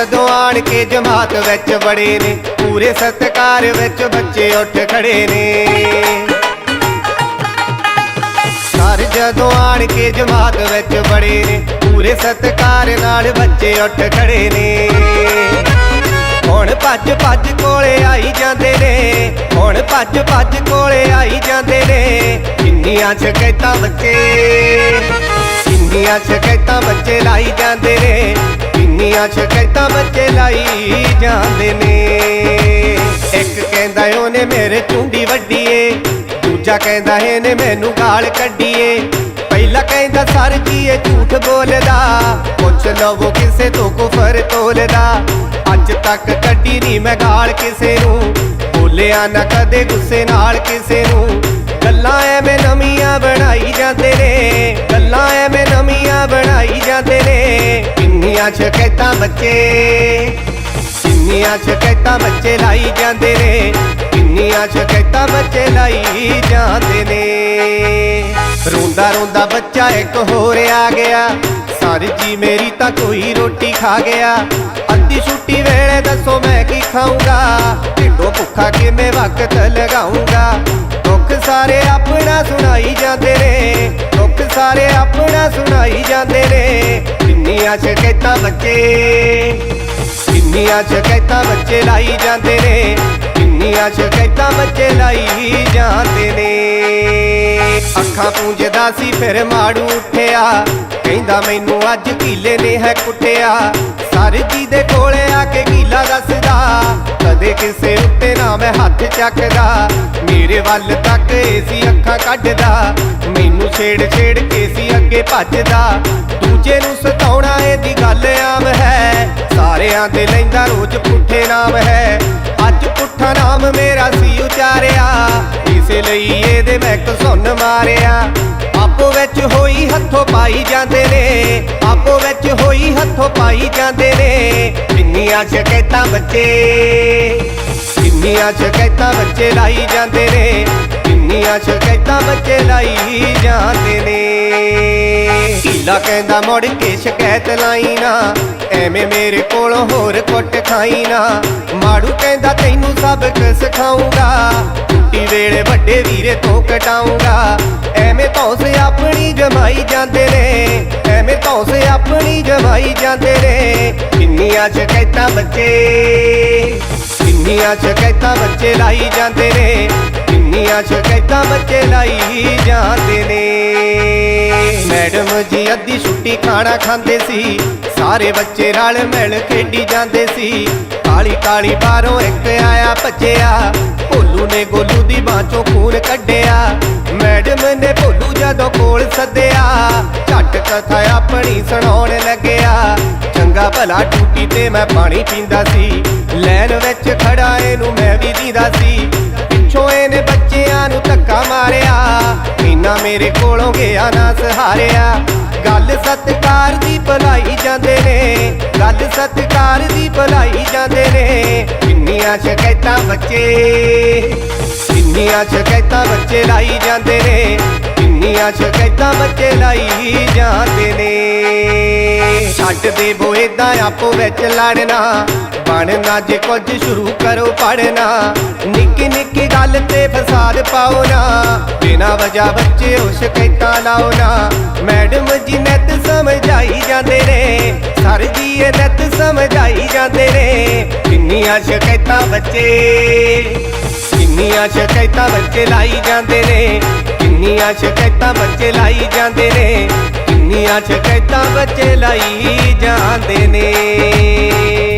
ਜਦੋਂ ਆਣ ਕੇ ਜਮਾਤ ਵਿੱਚ ਬੜੇ ਨੇ, ਪੂਰੇ ਸਤਕਾਰ ਵਿੱਚ ਬੱਚੇ ਉੱਠ ਖੜੇ ਨੇ। ਸਾਰੇ ਜਦੋਂ ਆਣ ਕੇ ਜਮਾਤ ਵਿੱਚ ਬੜੇ ਨੇ, ਪੂਰੇ ਸਤਕਾਰ ਨਾਲ ਬੱਚੇ ਉੱਠ ਖੜੇ ਨੇ। ਹੁਣ ਭੱਜ ਭੱਜ ਕੋਲੇ ਆਈ ਜਾਂਦੇ ਨੇ, ਹੁਣ ਭੱਜ ਭੱਜ ਕੋਲੇ ਆਈ ਜਾਂਦੇ ਨੇ। ਕਿੰਨੀਆਂ ਸ਼ਿਕਾਇਤਾਂ ਬੱਚੇ, ਕਿੰਨੀਆਂ ਸ਼ਿਕਾਇਤਾਂ ਬੱਚੇ ਲਾਈ ਜਾਂਦੇ ਨੇ। ਕਿੰਨੀਆਂ ਸ਼ਿਕਾਇਤਾਂ ਬੱਚੇ ਲਾਈ ਜਾਂਦੇ ਨੇ। ਇੱਕ ਕਹਿੰਦਾ, ਉਹਨੇ ਮੇਰੇ ਚੁੰਡੀ ਵੱਡੀ ਦੂਜਾ ਕਹਿੰਦਾ, ਇਹਨੇ ਮੈਨੂੰ ਗਾਲ ਕੱਢੀਏ। ਪਹਿਲਾ ਕਹਿੰਦਾ, ਸਰ ਜੀ, ਇਹ ਝੂਠ ਬੋਲਦਾ। ਪੁੱਛ ਲਵੋ ਕਿਸੇ ਤੋਂ ਕੁਫਰ ਤੋਲਦਾ। ਅੱਜ ਤੱਕ ਕੱਢੀ ਨਹੀਂ ਮੈਂ ਗਾਲ ਕਿਸੇ ਨੂੰ। ਬੋਲਿਆ ਨਾ ਕਦੇ ਗੁੱਸੇ ਨਾਲ ਕਿਸੇ ਨੂੰ। ਗੱਲਾਂ ਐਵੇਂ ਨਵੀਆਂ ਬਣਾਈ ਜਾਂਦੇ ਨੇ। ਗੱਲਾਂ ਐਵੇਂ ਕਿੰਨੀਆਂ ਸ਼ਿਕਾਇਤਾਂ ਬੱਚੇ ਕਿੰਨੀਆਂ ਸ਼ਿਕਾਇਤਾਂ ਬੱਚੇ ਲਾਈ ਜਾਂਦੇ ਨੇ ਕਿੰਨੀਆਂ ਸ਼ਿਕਾਇਤਾਂ ਬੱਚੇ ਲਾਈ ਜਾਂਦੇ ਨੇ। ਰੋਂਦਾ ਰੋਂਦਾ ਬੱਚਾ ਇੱਕ ਹੋਰ ਆ ਗਿਆ, ਸਰ ਜੀ ਮੇਰੀ ਤਾਂ ਕੋਈ ਰੋਟੀ ਖਾ ਗਿਆ। ਅੱਧੀ ਛੁੱਟੀ ਵੇਲੇ ਦੱਸੋ ਮੈਂ ਕੀ ਖਾਊਂਗਾ, ਢਿੱਡੋਂ ਭੁੱਖਾ ਕਿਵੇਂ ਵਕਤ ਲਗਾਊਂਗਾ। ਦੁੱਖ ਸਾਰੇ ਆਪਣਾ ਸੁਣਾਈ ਜਾਂਦੇ ਨੇ, ਦੁੱਖ ਸਾਰੇ ਆਪਣਾ ਸੁਣਾਈ ਜਾਂਦੇ ਨੇ ਕਿੰਨੀਆਂ ਸ਼ਿਕਾਇਤਾਂ ਬੱਚੇ ਕਿੰਨੀਆਂ ਸ਼ਿਕਾਇਤਾਂ ਬੱਚੇ ਲਾਈ ਜਾਂਦੇ ਨੇ? ਕਿੰਨੀਆਂ ਸ਼ਿਕਾਇਤਾਂ ਬੱਚੇ ਲਾਈ ਜਾਂਦੇ ਨੇ? ਅੱਖਾਂ ਪੂੰਝਦਾ ਸੀ, ਫਿਰ ਮਾੜੂ ਉੱਠਿਆ। ਕਹਿੰਦਾ ਮੈਨੂੰ ਅੱਜ ਕੀਲੇ ਨੇ ਹੈ ਕੁੱਟਿਆ। ਸਰ ਜੀ ਦੇ ਕੋਲੇ ਆ ਕੇ ਕੀਲਾ ਦੱਸਦਾ। ਕਦੇ ਕਿਸੇ ਉੱਤੇ ਨਾ ਮੈਂ ਹੱਥ ਚੱਕਦਾ। ਮੇਰੇ ਵੱਲ ਤੱਕ ਸੀ ਅੱਖਾਂ ਕੱਢਦਾ। ਮੈਨੂੰ ਛੇੜ ਛੇੜ ਕੇ ਸੀ ਅੱਗੇ ਭੱਜਦਾ। ਦੂਜੇ ਸਾਰਿਆਂ ਦੇ ਲੈਂਦਾ ਰੋਜ਼ ਪੁੱਠੇ ਨਾਮ ਹੈ। ਅੱਜ ਪੁੱਠਾ ਨਾਮ ਮੇਰਾ ਸੀ ਉਚਾਰਿਆ। ਇਸੇ ਲਈ ਇਹਦੇ ਮੈਂ ਸੁਣ ਮਾਰਿਆ। ਆਪੋ ਵਿੱਚ ਹੋਈ ਹੱਥੋਂ ਪਾਈ ਜਾਂਦੇ ਨੇ। ਆਪੋ ਵਿੱਚ ਹੋਈ ਹੱਥੋਂ ਪਾਈ ਜਾਂਦੇ ਨੇ। ਕਿੰਨੀਆਂ ਸ਼ਿਕਾਇਤਾਂ ਬੱਚੇ, ਕਿੰਨੀਆਂ ਸ਼ਿਕਾਇਤਾਂ ਬੱਚੇ ਲਾਈ ਜਾਂਦੇ ਨੇ। ਕਿੰਨੀਆਂ ਸ਼ਿਕਾਇਤਾਂ ਬੱਚੇ ਲਾਈ ਜਾਂਦੇ ਢੀਲਾ ਕਹਿੰਦਾ ਮੁੜ ਕੇ ਸ਼ਿਕਾਇਤ ਲਾਈ ਨਾ। ਐਵੇਂ ਮੇਰੇ ਕੋਲੋਂ ਹੋਰ ਕੁੱਟ ਖਾਈ ਨਾ। ਮਾੜੂ ਕਹਿੰਦਾ ਤੈਨੂੰ ਸਬਕ ਸਿਖਾਉਂਗਾ ਛੁੱਟੀ ਵੇਲੇ ਵੱਡੇ ਵੀਰੇ ਤੋਂ ਕਟਾਉਂਗਾ ਐਵੇਂ ਤੌਸ ਆਪਣੀ ਜਮਾਈ ਜਾਂਦੇ ਨੇ। ਐਵੇਂ ਤੌਸ ਆਪਣੀ ਜਮਾਈ ਜਾਂਦੇ ਨੇ। ਕਿੰਨੀਆਂ ਸ਼ਿਕਾਇਤਾਂ ਬੱਚੇ, ਕਿੰਨੀਆਂ ਸ਼ਿਕਾਇਤਾਂ ਬੱਚੇ ਲਾਈ ਜਾਂਦੇ ਨੇ। ਕਿੰਨੀਆਂ ਸ਼ਿਕਾਇਤਾਂ ਬੱਚੇ ਲਾਈ ਜਾਂਦੇ ਨੇ। ਮੈਡਮ ਜੀ ਅੱਧੀ ਛੁੱਟੀ ਖਾਣਾ ਖਾਂਦੇ ਸੀ। ਸਾਰੇ ਬੱਚੇ ਰਲ ਮਿਲ ਖੇਡੀ ਜਾਂਦੇ ਸੀ। ਕਾਲੀ ਕਾਲੀ ਬਾਹਰੋਂ ਇੱਕ ਆਇਆ ਭੱਜਿਆ। ਭੋਲੂ ਨੇ ਗੋਲੂ ਦੀ ਬਾਹ ਚੋਂ ਖੂਨ ਕੱਢਿਆ। ਮੈਡਮ ਨੇ ਭੋਲੂ ਜਦੋਂ ਕੋਲ ਸੱਦਿਆ। ਝੱਟ ਕਥਾ ਆਪਣੀ ਸੁਣਾਉਣ ਲੱਗਿਆ। ਚੰਗਾ ਭਲਾ ਟੂਟੀ ਤੇ ਮੈਂ ਪਾਣੀ ਪੀਂਦਾ ਸੀ। ਲੈਣ ਵਿੱਚ ਖੜਾ ਇਹਨੂੰ ਮੈਂ ਵੀ ਦੀਦਾ ਸੀ। ਮੇਰੇ ਕੋਲੋਂ ਗਿਆ ਨਾ ਸਹਾਰਿਆ। ਗੱਲ ਸਤਕਾਰ ਦੀ ਭਲਾਈ ਜਾਂਦੇ ਨੇ। ਗੱਲ ਸਤਕਾਰ ਦੀ ਭਲਾਈ ਜਾਂਦੇ ਨੇ। ਕਿੰਨੀਆਂ ਸ਼ਿਕਾਇਤਾਂ ਬੱਚੇ, ਕਿੰਨੀਆਂ ਸ਼ਿਕਾਇਤਾਂ ਬੱਚੇ ਲਾਈ ਜਾਂਦੇ ਨੇ। ਕਿੰਨੀਆਂ ਸ਼ਿਕਾਇਤਾਂ ਬੱਚੇ ਲਾਈ ਜਾਂਦੇ ਨੇ। ਛੱਡ ਦੇ ਬੋਏ ਦਾ ਆਪੋ ਵਿੱਚ ਲੜਨਾ। ਬਣਨਾ ਜੇ ਕੁਝ ਸ਼ੁਰੂ ਕਰੋ ਪੜਨਾ ਨਿੱਕੀ ਨਿੱਕੀ ਗੱਲ ਤੇ ਫਸਾਦ ਪਾਓ ਨਾ। ਬਿਨਾ ਵਜਾ ਬੱਚੇ ਉਹ ਸ਼ਿਕਾਇਤਾਂ ਲਾਓ ਨਾ। ਮੈਡਮ ਜੀ ਨੈਤ ਸਮਝਾਈ ਜਾਂਦੇ ਨੇ। ਸਰ ਜੀ ਇਹ ਨੈਤ ਸਮਝਾਈ ਜਾਂਦੇ ਨੇ। ਕਿੰਨੀਆਂ ਸ਼ਿਕਾਇਤਾਂ ਬੱਚੇ, ਕਿੰਨੀਆਂ ਸ਼ਿਕਾਇਤਾਂ ਬੱਚੇ ਲਾਈ ਜਾਂਦੇ ਨੇ। ਕਿੰਨੀਆਂ ਸ਼ਿਕਾਇਤਾਂ ਬੱਚੇ ਲਾਈ ਜਾਂਦੇ ਨੇ। ਕਿੰਨੀਆਂ ਸ਼ਿਕਾਇਤਾਂ ਬੱਚੇ ਲਾਈ ਜਾਂਦੇ ਨੇ।